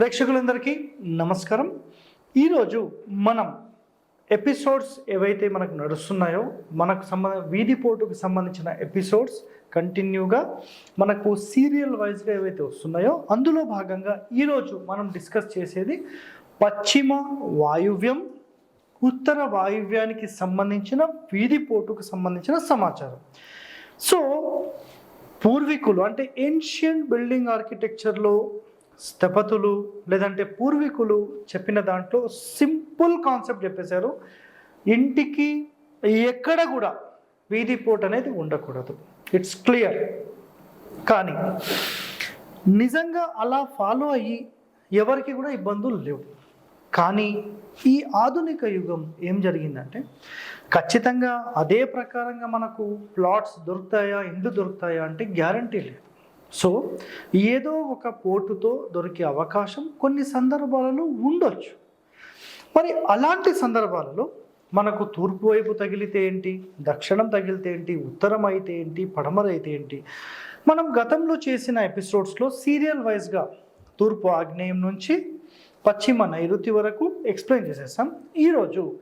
ప్రేక్షకులందరికీ నమస్కారం. ఈరోజు మనం ఎపిసోడ్స్ ఏవైతే మనకు నడుస్తున్నాయో మనకు సంబంధ వీధి పోటుకు సంబంధించిన ఎపిసోడ్స్ కంటిన్యూగా మనకు సీరియల్ వైజ్గా ఏవైతే వస్తున్నాయో అందులో భాగంగా ఈరోజు మనం డిస్కస్ చేసేది పశ్చిమ వాయువ్యం ఉత్తర వాయువ్యానికి సంబంధించిన వీధి పోటుకు సంబంధించిన సమాచారం. సో పూర్వీకులు అంటే ఏన్షియంట్ బిల్డింగ్ ఆర్కిటెక్చర్లో స్థపతులు లేదంటే పూర్వీకులు చెప్పిన దాంట్లో సింపుల్ కాన్సెప్ట్ చెప్పేశారు. ఇంటికి ఎక్కడ కూడా వీధి పోటు అనేది ఉండకూడదు. ఇట్స్ క్లియర్ కానీ నిజంగా అలా ఫాలో అయ్యి ఎవరికి కూడా ఇబ్బందులు లేవు. కానీ ఈ ఆధునిక యుగం ఏం జరిగిందంటే ఖచ్చితంగా అదే ప్రకారంగా మనకు ప్లాట్స్ దొరుకుతాయా ఇండ్లు దొరుకుతాయా అంటే గ్యారంటీ లేదు. సో ఏదో ఒక పోటుతో దొరికే అవకాశం కొన్ని సందర్భాలలో ఉండొచ్చు. మరి అలాంటి సందర్భాలలో మనకు తూర్పు వైపు తగిలితే ఏంటి? దక్షిణం తగిలితే ఏంటి? ఉత్తరం అయితే ఏంటి? పడమర అయితే ఏంటి? మనం గతంలో చేసిన ఎపిసోడ్స్లో సీరియల్ వైజ్గా తూర్పు ఆగ్నేయం నుంచి పశ్చిమ నైరుతి వరకు ఎక్స్ప్లెయిన్ చేసేసాం. ఈరోజు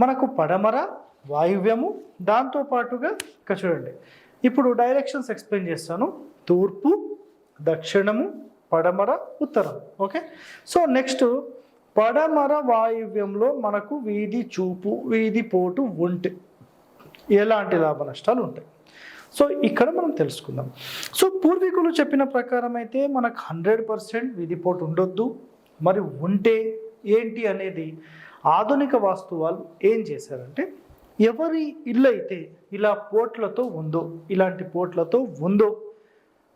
మనకు పడమర వాయువ్యము దాంతో పాటుగా చూడండి ఇప్పుడు డైరెక్షన్స్ ఎక్స్ప్లెయిన్ చేస్తాను. తూర్పు దక్షిణము పడమర ఉత్తరం. ఓకే సో నెక్స్ట్ పడమర వాయువ్యంలో మనకు వీధి చూపు వీధి పోటు ఉంటే ఎలాంటి లాభ నష్టాలు ఉంటాయి? సో ఇక్కడ మనం తెలుసుకుందాం. సో పూర్వీకులు చెప్పిన ప్రకారం అయితే మనకు హండ్రెడ్ పర్సెంట్ విధిపోటు ఉండొద్దు. మరి ఉంటే ఏంటి అనేది ఆధునిక వాస్తు వాళ్ళు ఏం చేశారంటే ఎవరి ఇల్లు అయితే ఇలా పోట్లతో ఉందో ఇలాంటి పోట్లతో ఉందో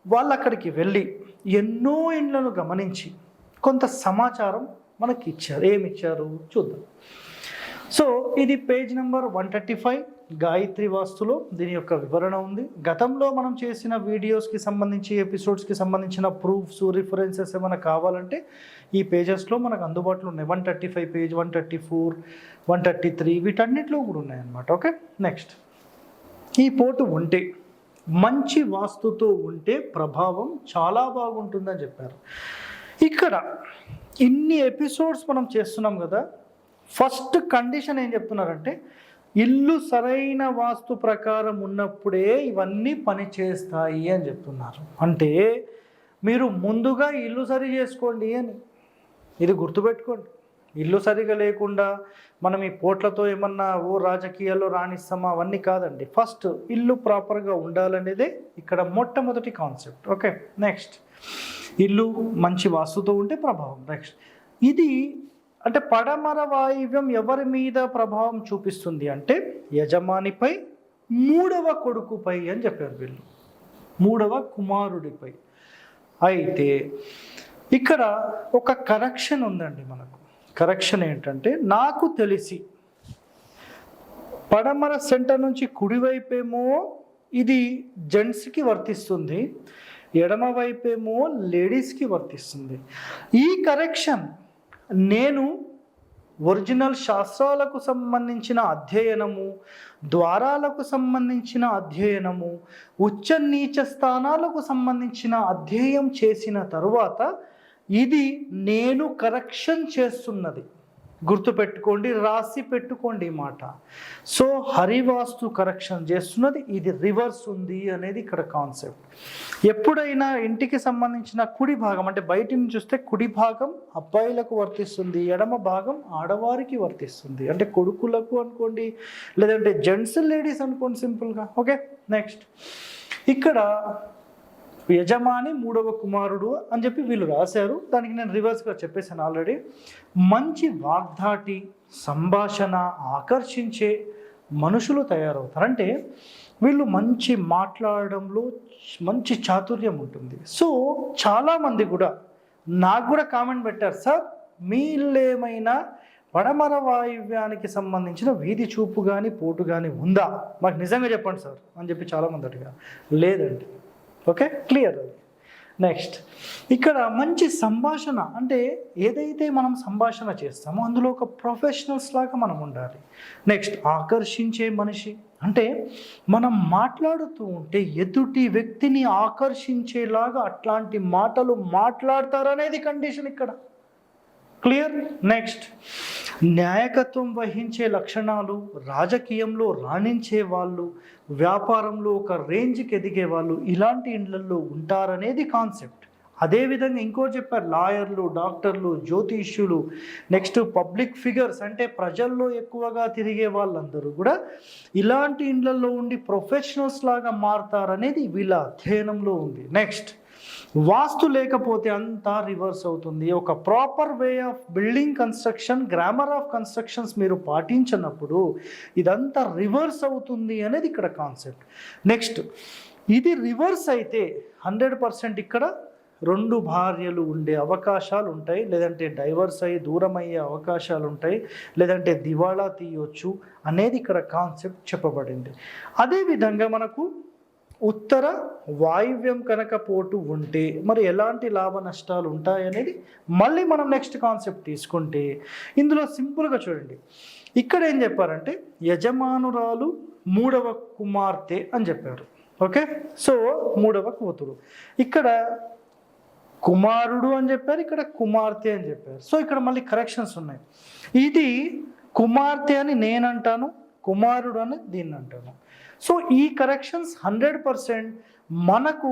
వాళ్ళు అక్కడికి వెళ్ళి ఎన్నో ఇండ్లను గమనించి కొంత సమాచారం మనకి ఇచ్చారు ఏమిచ్చారు? చూద్దాం. ఇది page number one thirty five. Gayatri వాస్తులో దీని యొక్క వివరణ ఉంది. గతంలో మనం చేసిన వీడియోస్కి సంబంధించి ఎపిసోడ్స్కి సంబంధించిన ప్రూఫ్స్ రిఫరెన్సెస్ ఏమైనా కావాలంటే ఈ పేజెస్లో మనకు అందుబాటులో ఉన్నాయి. One thirty five page one thirty four one thirty three వీటన్నిటిలో కూడా ఉన్నాయన్నమాట. ఓకే? నెక్స్ట్. ఈ పోటు ఉంటే మంచి వాస్తుతో ఉంటే ప్రభావం చాలా బాగుంటుందని చెప్పారు. ఇక్కడ ఇన్ని ఎపిసోడ్స్ మనం చేస్తున్నాం కదా ఫస్ట్ కండిషన్ ఏం చెప్తున్నారంటే ఇల్లు సరైన వాస్తు ప్రకారం ఉన్నప్పుడే ఇవన్నీ పని చేస్తాయి అని చెప్తున్నారు. అంటే మీరు ముందుగా ఇల్లు సరి చేసుకోండి అని. ఇది గుర్తుపెట్టుకోండి. ఇల్లు సరిగా లేకుండా మనం ఈ పోట్లతో ఏమన్నా ఓ రాజకీయాల్లో రాణిస్తామా? అవన్నీ కాదండి. ఫస్ట్ ఇల్లు ప్రాపర్గా ఉండాలనేదే ఇక్కడ మొట్టమొదటి కాన్సెప్ట్. Okay next. ఇల్లు మంచి వాస్తుతో ఉంటే ప్రభావం. నెక్స్ట్. ఇది అంటే పడమర వాయువ్యం ఎవరి మీద ప్రభావం చూపిస్తుంది అంటే యజమానిపై మూడవ కొడుకుపై అని చెప్పారు వీళ్ళు. మూడవ కుమారుడిపై. అయితే ఇక్కడ ఒక కరెక్షన్ ఉందండి మనకు. కరెక్షన్ ఏంటంటే నాకు తెలిసి పడమర సెంటర్ నుంచి కుడివైపేమో ఇది జెంట్స్కి వర్తిస్తుంది ఎడమవైపేమో లేడీస్కి వర్తిస్తుంది. ఈ కరెక్షన్ నేను ఒరిజినల్ శాస్త్రాలకు సంబంధించిన అధ్యయనము ద్వారాలకు సంబంధించిన అధ్యయనము ఉచ్చ నీచ స్థానాలకు సంబంధించిన అధ్యయనం చేసిన తరువాత ఇది నేను కరెక్షన్ చేస్తున్నది. గుర్తుపెట్టుకోండి రాసి పెట్టుకోండి ఈ మాట. సో హరివాస్తు కరెక్షన్ చేస్తున్నది ఇది రివర్స్ ఉంది అనేది ఇక్కడ కాన్సెప్ట్. ఎప్పుడైనా ఇంటికి సంబంధించిన కుడి భాగం అంటే బయట నుంచి చూస్తే కుడి భాగం అబ్బాయిలకు వర్తిస్తుంది ఎడమ భాగం ఆడవారికి వర్తిస్తుంది. అంటే కొడుకులకు అనుకోండి లేదంటే జెంట్స్ లేడీస్ అనుకోండి సింపుల్గా. Okay next. ఇక్కడ యజమాని మూడవ కుమారుడు అని చెప్పి వీళ్ళు రాశారు. దానికి నేను రివర్స్గా చెప్పేశాను ఆల్రెడీ మంచి వాగ్దాటి సంభాషణ ఆకర్షించే మనుషులు తయారవుతారు. అంటే వీళ్ళు మంచి మాట్లాడడంలో మంచి చాతుర్యం ఉంటుంది. సో చాలామంది కూడా నాకు కూడా కామెంట్ పెట్టారు సార్ మీళ్ళేమైనా వడమర వాయువ్యానికి సంబంధించిన వీధి చూపు కానీ పోటు కానీ ఉందా? మాకు నిజంగా చెప్పండి సార్ అని చెప్పి చాలామంది అడిగారు. లేదండి. ఓకే? క్లియర్ అది నెక్స్ట్ ఇక్కడ మంచి సంభాషణ అంటే ఏదైతే మనం సంభాషణ చేస్తామో అందులో ఒక ప్రొఫెషనల్స్ లాగా మనం ఉండాలి. నెక్స్ట్ ఆకర్షించే మనిషి. అంటే మనం మాట్లాడుతూ ఉంటే ఎదుటి వ్యక్తిని ఆకర్షించేలాగా అట్లాంటి మాటలు మాట్లాడతారనేది కండిషన్ ఇక్కడ. క్లియర్? నెక్స్ట్. న్యాయకత్వం వహించే లక్షణాలు రాజకీయంలో రాణించే వాళ్ళు వ్యాపారంలో ఒక రేంజ్కి ఎదిగే వాళ్ళు ఇలాంటి ఇండ్లల్లో ఉంటారనేది కాన్సెప్ట్. అదేవిధంగా ఇంకో చెప్పారు లాయర్లు డాక్టర్లు జ్యోతిష్యులు నెక్స్ట్ పబ్లిక్ ఫిగర్స్ అంటే ప్రజల్లో ఎక్కువగా తిరిగే వాళ్ళందరూ కూడా ఇలాంటి ఇండ్లలో ఉండి ప్రొఫెషనల్స్ లాగా మారుతారనేది వీళ్ళ అధ్యయనంలో ఉంది. నెక్స్ట్ వాస్తు లేకపోతే అంతా రివర్స్ అవుతుంది. ఒక proper way of building construction grammar of constructions మీరు పాటించినప్పుడు ఇదంతా రివర్స్ అవుతుంది అనేది ఇక్కడ కాన్సెప్ట్. నెక్స్ట్ ఇది రివర్స్ అయితే హండ్రెడ్ పర్సెంట్ ఇక్కడ రెండు భార్యలు ఉండే అవకాశాలు ఉంటాయి లేదంటే డైవర్స్ అయ్యి దూరం అయ్యే అవకాశాలు ఉంటాయి లేదంటే దివాళా తీయొచ్చు అనేది ఇక్కడ కాన్సెప్ట్ చెప్పబడింది. అదేవిధంగా మనకు ఉత్తర వాయువ్యం కనుక పోటు ఉంటే మరి ఎలాంటి లాభ నష్టాలు ఉంటాయనేది మళ్ళీ మనం నెక్స్ట్ కాన్సెప్ట్ తీసుకుంటే ఇందులో సింపుల్గా చూడండి. ఇక్కడ ఏం చెప్పారంటే యజమానురాలు మూడవ కుమార్తె అని చెప్పారు. ఓకే? సో మూడవ కూతురు. ఇక్కడ కుమారుడు అని చెప్పారు ఇక్కడ కుమార్తె అని చెప్పారు. సో ఇక్కడ మళ్ళీ కరెక్షన్స్ ఉన్నాయి. ఇది కుమార్తె అని నేను అంటాను కుమారుడు అని దీన్ని అంటాను సో ఈ కరెక్షన్స్ హండ్రెడ్ పర్సెంట్ మనకు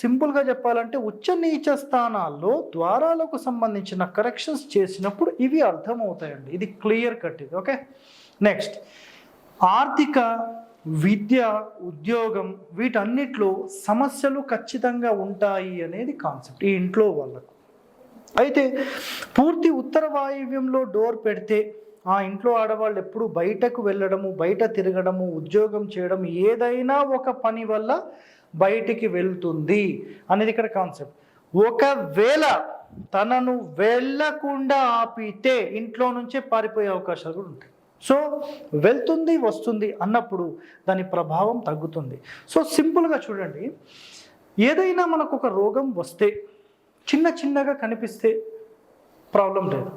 సింపుల్గా చెప్పాలంటే ఉచ్చ నీచ స్థానాల్లో ద్వారాలకు సంబంధించిన కరెక్షన్స్ చేసినప్పుడు ఇవి అర్థమవుతాయండి. ఇది క్లియర్ కట్ ఇది ఓకే నెక్స్ట్ ఆర్థిక విద్య ఉద్యోగం వీటన్నిట్లో సమస్యలు ఖచ్చితంగా ఉంటాయి అనేది కాన్సెప్ట్ ఈ ఇంట్లో వాళ్ళకు. అయితే పూర్తి ఉత్తర వాయువ్యంలో డోర్ పెడితే ఆ ఇంట్లో ఆడవాళ్ళు ఎప్పుడు బయటకు వెళ్ళడము బయట తిరగడము ఉద్యోగం చేయడం ఏదైనా ఒక పని వల్ల బయటికి వెళ్తుంది అనేది ఇక్కడ కాన్సెప్ట్. ఒకవేళ తనను వెళ్ళకుండా ఆపితే ఇంట్లో నుంచే పారిపోయే అవకాశాలు కూడా ఉంటాయి. సో వెళ్తుంది వస్తుంది అన్నప్పుడు దాని ప్రభావం తగ్గుతుంది. సో సింపుల్గా చూడండి ఏదైనా మనకు ఒక రోగం వస్తే చిన్న చిన్నగా కనిపిస్తే ప్రాబ్లం లేదు.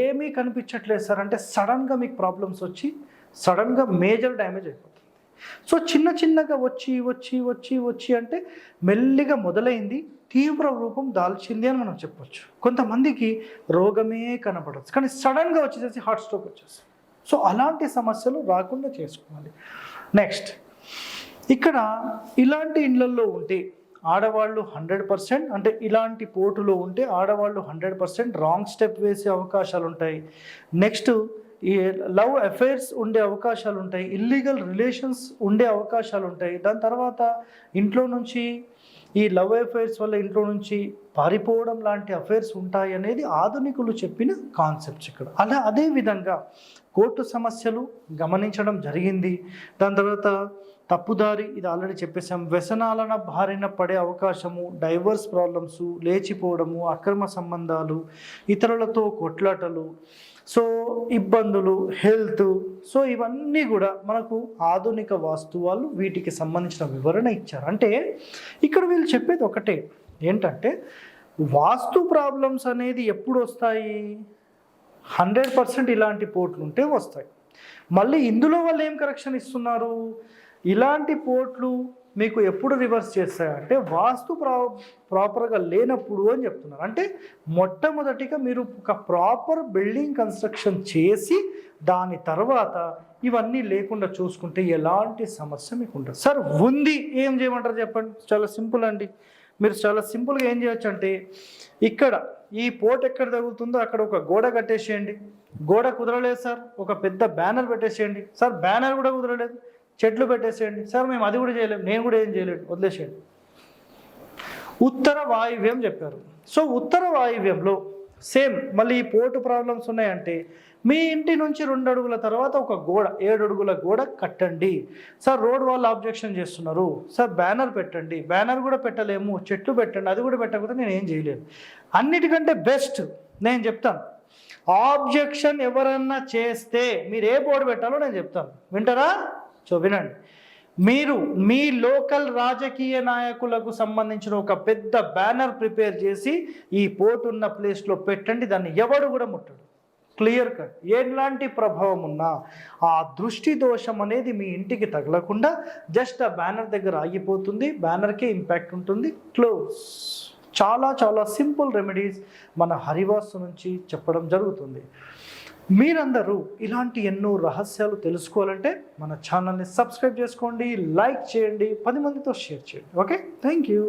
ఏమీ కనిపించట్లేదు సార్ అంటే సడన్గా మీకు ప్రాబ్లమ్స్ వచ్చి సడన్గా మేజర్ డ్యామేజ్ అయిపోతుంది. సో చిన్న చిన్నగా వచ్చి వచ్చి వచ్చి వచ్చి అంటే మెల్లిగా మొదలైంది తీవ్ర రూపం దాల్చింది అని మనం చెప్పొచ్చు. కొంతమందికి రోగమే కనపడచ్చు కానీ సడన్గా వచ్చేసేసి హార్ట్ స్ట్రోక్ వచ్చేసి సో అలాంటి సమస్యలు రాకుండా చేసుకోవాలి. నెక్స్ట్ ఇక్కడ ఇలాంటి ఇండ్లల్లో ఉంటే ఆడవాళ్ళు హండ్రెడ్ పర్సెంట్ అంటే ఇలాంటి పోటులో ఉంటే ఆడవాళ్ళు హండ్రెడ్ పర్సెంట్ రాంగ్ స్టెప్ వేసే అవకాశాలు ఉంటాయి. నెక్స్ట్ ఈ లవ్ అఫైర్స్ ఉండే అవకాశాలు ఉంటాయి. ఇల్లీగల్ రిలేషన్స్ ఉండే అవకాశాలు ఉంటాయి. దాని తర్వాత ఇంట్లో నుంచి ఈ లవ్ అఫైర్స్ వల్ల ఇంట్లో నుంచి పారిపోవడం లాంటి అఫైర్స్ ఉంటాయి అనేది ఆధునికులు చెప్పిన కాన్సెప్ట్స్ ఇక్కడ. అలా అదే విధంగా కోర్టు సమస్యలు గమనించడం జరిగింది. దాని తర్వాత తప్పుదారి ఇది ఆల్రెడీ చెప్పేసాం వ్యసనాలన బారిన పడే అవకాశము డైవర్స్ ప్రాబ్లమ్స్ లేచిపోవడము అక్రమ సంబంధాలు ఇతరులతో కొట్లాటలు సో ఇబ్బందులు హెల్త్ సో ఇవన్నీ కూడా మనకు ఆధునిక వాస్తువాలు వీటికి సంబంధించిన వివరణ ఇచ్చారు. అంటే ఇక్కడ వీళ్ళు చెప్పేది ఒకటే ఏంటంటే వాస్తు ప్రాబ్లమ్స్ అనేది ఎప్పుడు వస్తాయి? హండ్రెడ్ పర్సెంట్ ఇలాంటి పోర్ట్లు ఉంటే వస్తాయి. మళ్ళీ ఇందులో వాళ్ళు ఏం కరెక్షన్ ఇస్తున్నారు? ఇలాంటి పోర్ట్లు మీకు ఎప్పుడు రివర్స్ చేస్తాయంటే వాస్తు ప్రా ప్రాపర్గా లేనప్పుడు అని చెప్తున్నారు. అంటే మొట్టమొదటిగా మీరు ఒక ప్రాపర్ బిల్డింగ్ కన్స్ట్రక్షన్ చేసి దాని తర్వాత ఇవన్నీ లేకుండా చూసుకుంటే ఎలాంటి సమస్య మీకు ఉంటుంది సార్ ఉంది. ఏం చేయమంటారు చెప్పండి? చాలా సింపుల్ అండి. మీరు చాలా సింపుల్గా ఏం చేయొచ్చు అంటే ఇక్కడ ఈ పోర్ట్ ఎక్కడ తగులుతుందో అక్కడ ఒక గోడ కట్టేసేయండి. గోడ కుదరలేదు సార్. ఒక పెద్ద బ్యానర్ పెట్టేసేయండి. సార్ బ్యానర్ కూడా కుదరలేదు. చెట్లు పెట్టేసేయండి. సార్ మేము అది కూడా చేయలేము. నేను కూడా ఏం చేయలేను. వదిలేసేయండి. ఉత్తర వాయువ్యం చెప్పారు. సో ఉత్తర వాయువ్యంలో సేమ్ మళ్ళీ ఈ పోర్టు ప్రాబ్లమ్స్ ఉన్నాయంటే మీ ఇంటి నుంచి రెండు అడుగుల తర్వాత ఒక గోడ ఏడు అడుగుల గోడ కట్టండి. సార్ రోడ్ వాళ్ళు ఆబ్జెక్షన్ చేస్తున్నారు. సార్ బ్యానర్ పెట్టండి. బ్యానర్ కూడా పెట్టలేము. చెట్లు పెట్టండి. అది కూడా పెట్టకపోతే నేను ఏం చేయలేను. అన్నిటికంటే బెస్ట్ నేను చెప్తాను. ఆబ్జెక్షన్ ఎవరన్నా చేస్తే మీరు ఏ బోర్డు పెట్టాలో నేను చెప్తాను. వింటారా? సో వినండి. మీరు మీ లోకల్ రాజకీయ నాయకులకు సంబంధించిన ఒక పెద్ద బ్యానర్ ప్రిపేర్ చేసి ఈ పోటు ఉన్న ప్లేస్లో పెట్టండి. దాన్ని ఎవడు కూడా ముట్టడు. క్లియర్ కట్ ఎలాంటి ప్రభావం ఉన్నా ఆ దృష్టి దోషం అనేది మీ ఇంటికి తగలకుండా జస్ట్ ఆ బ్యానర్ దగ్గర ఆగిపోతుంది బ్యానర్కే ఇంపాక్ట్ ఉంటుంది. క్లోజ్. చాలా చాలా సింపుల్ రెమెడీస్ మన హరివాసు నుంచి చెప్పడం జరుగుతుంది. మీరందరూ ఇలాంటి ఎన్నో రహస్యాలు తెలుసుకోవాలంటే మన ఛానల్ని సబ్స్క్రైబ్ చేసుకోండి లైక్ చేయండి పది మందితో షేర్ చేయండి. ఓకే? Thank you